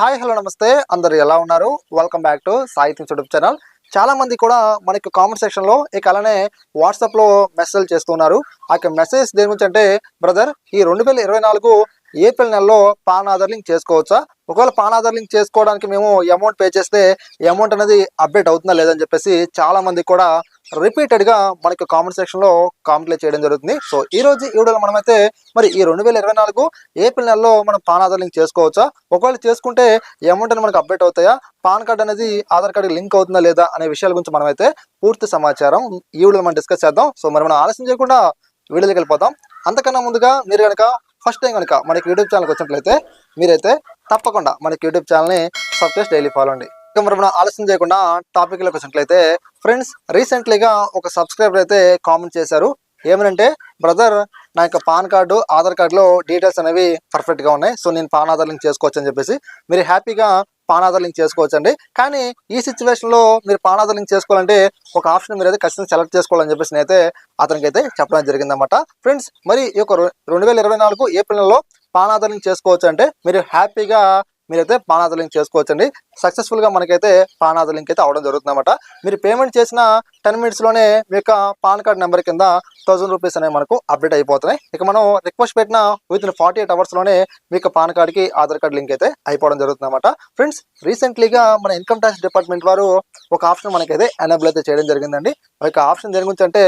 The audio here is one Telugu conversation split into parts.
హాయ్ హలో నమస్తే. అందరు ఎలా ఉన్నారు? Welcome back to Sahithyam things YouTube channel చాలా మంది కూడా మనకి కామెంట్ సెక్షన్లో ఇక అలానే వాట్సాప్లో మెసేజ్ చేస్తున్నారు. ఆ యొక్క మెసేజ్ దేని గురించి అంటే బ్రదర్ ఈ రెండు వేల ఇరవై నాలుగు ఏప్రిల్ నెలలో పాన్ ఆధార్ లింక్ చేసుకోవచ్చా? ఒకవేళ పాన్ ఆధార్ లింక్ చేసుకోవడానికి మేము అమౌంట్ పే చేస్తే అమౌంట్ అనేది అప్డేట్ అవుతుందా లేదని చెప్పేసి చాలా మంది కూడా రిపీటెడ్గా మనకి కామెంట్ సెక్షన్లో కామెంట్లు చేయడం జరుగుతుంది. సో ఈ రోజు ఈ వీడియోలో మనమైతే మరి ఈ రెండు వేల ఇరవై నాలుగు ఏప్రిల్ నెలలో మనం పాన్ ఆధార్ లింక్ చేసుకోవచ్చా? ఒకవేళ చేసుకుంటే అమౌంట్ అనేది మనకు అప్డేట్ అవుతాయా? పాన్ కార్డ్ అనేది ఆధార్ కార్డు లింక్ అవుతుందా లేదా అనే విషయాల గురించి మనమైతే పూర్తి సమాచారం ఈ వీడియోలో మనం డిస్కస్ చేద్దాం. సో మరి మనం ఆలస్యం చేయకుండా వీడియోకి వెళ్ళిపోతాం అంతకన్నా ముందుగా మీరు కనుక ఫస్ట్ టైం కనుక మనకి యూట్యూబ్ ఛానల్కి వచ్చినట్లయితే మీరైతే తప్పకుండా మనకి యూట్యూబ్ ఛానల్ని సబ్స్క్రైబ్ డైలీ ఫాలో అండి. ఇక మరి మనం ఆలస్యం చేయకుండా టాపిక్లోకి వచ్చినట్లయితే ఫ్రెండ్స్ రీసెంట్లీగా ఒక సబ్స్క్రైబర్ అయితే కామెంట్ చేశారు. ఏమనంటే బ్రదర్ నా యొక్క పాన్ కార్డు ఆధార్ కార్డులో డీటెయిల్స్ అనేవి పర్ఫెక్ట్గా ఉన్నాయి. సో నేను పాన్ ఆధార్ లింక్ చేసుకోవచ్చు అని చెప్పేసి మీరు హ్యాపీగా పాన్ ఆధార్ లింక్ చేసుకోవచ్చు అండి కానీ ఈ సిచ్యువేషన్లో మీరు పాన్ ఆధార్ లింక్ చేసుకోవాలంటే ఒక ఆప్షన్ మీరు అయితే ఖచ్చితంగా సెలెక్ట్ చేసుకోవాలని చెప్పేసి నేనైతే అతనికి అయితే చెప్పడం జరిగిందన్నమాట. ఫ్రెండ్స్ మరి ఈ యొక్క రెండు వేల ఇరవై నాలుగు ఏప్రిల్ నెలలో పాన్ ఆధార్ లింక్ చేసుకోవచ్చు అంటే మీరు హ్యాపీగా మీరైతే పాన్ ఆధార్ లింక్ చేసుకోవచ్చండి. సక్సెస్ఫుల్గా సక్సెస్ఫుల్గా మనకైతే పాన్ ఆధార్ లింక్ అయితే అవడం జరుగుతుందన్నమాట. మీరు పేమెంట్ చేసిన టెన్ మినిట్స్లోనే మీ యొక్క పాన్ కార్డ్ నెంబర్ కింద థౌసండ్ రూపీస్ అనేవి మనకు అప్డేట్ అయిపోతున్నాయి. ఇక మనం రిక్వెస్ట్ పెట్టిన విత్ ఇన్ ఫార్టీ ఎయిట్ అవర్స్లోనే మీ యొక్క పాన్ కార్డ్కి ఆధార్ కార్డ్ లింక్ అయితే అయిపోవడం జరుగుతుంది అనమాట ఫ్రెండ్స్ రీసెంట్లీగా మన ఇన్కమ్ ట్యాక్స్ డిపార్ట్మెంట్ వారు ఒక ఆప్షన్ మనకైతే ఎనేబుల్ అయితే చేయడం జరిగిందండి. ఒక ఆప్షన్ దేని గురించి అంటే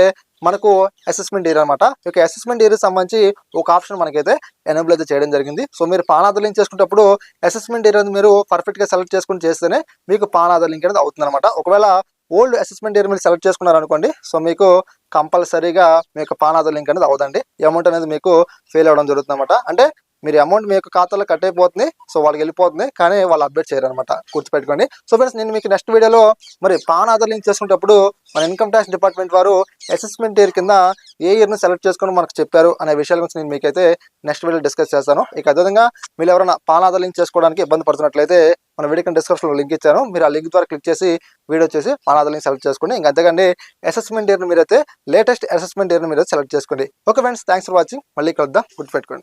మనకు అసెస్మెంట్ ఇయర్ అనమాట ఈ యొక్క అసెస్మెంట్ ఇయర్ సంబంధించి ఒక ఆప్షన్ మనకైతే ఎనేబుల్ అయితే చేయడం జరిగింది. సో మీరు పాన్ ఆధార్ లింక్ చేసుకునేటప్పుడు అసెస్మెంట్ ఇయర్ మీరు పర్ఫెక్ట్గా సెలెక్ట్ చేసుకుని చేస్తేనే మీకు పాన్ ఆధార్ లింక్ అనేది అవుతుంది అనమాట ఒకవేళ ఓల్డ్ అసెస్మెంట్ ఇయర్ మీరు సెలెక్ట్ చేసుకున్నారు అనుకోండి. సో మీకు కంపల్సరీగా మీ యొక్క పాన్ ఆధార్ లింక్ అనేది అవదండి అమౌంట్ అనేది మీకు ఫెయిల్ అవ్వడం జరుగుతుంది అనమాట అంటే మీరు అమౌంట్ మీ యొక్క ఖాతాలో కట్ అయిపోతుంది సో వాళ్ళకి వెళ్ళిపోతుంది. కానీ వాళ్ళు అప్డేట్ చేయరు అనమాట గుర్తుపెట్టుకోండి. సో ఫ్రెండ్స్ నేను మీకు నెక్స్ట్ వీడియోలో మరి పాన్ ఆధార్ లింక్ చేసుకునేటప్పుడు మన ఇన్కమ్ ట్యాక్స్ డిపార్ట్మెంట్ వారు అసెస్మెంట్ ఇయర్ కింద ఏ ఇయర్ని సెలెక్ట్ చేసుకుని మనకు చెప్పారు అనే విషయాల గురించి నేను మీకైతే నెక్స్ట్ వీడియో డిస్కస్ చేస్తాను. ఇక అదేవిధంగా మీరు ఎవరైనా పాన్ ఆధార్ లింక్ చేసుకోవడానికి ఇబ్బంది పడుతున్నట్లయితే మన వీడియో డిస్క్రిప్షన్లో లింక్ ఇచ్చాను. మీరు ఆ లింక్ ద్వారా క్లిక్ చేసి వీడియో చేసి పాన్ ఆధార్ లింక్ సెలెక్ట్ చేసుకోండి. ఇంకా అంతేగాని అసెస్మెంట్ ఇయర్ని మీరైతే లేటెస్ట్ అసెస్మెంట్ ఇయర్ని మీరు సెలెక్ట్ చేసుకోండి. Okay friends thanks for watching మళ్ళీ కలుద్దాం. గుర్తుపెట్టుకోండి.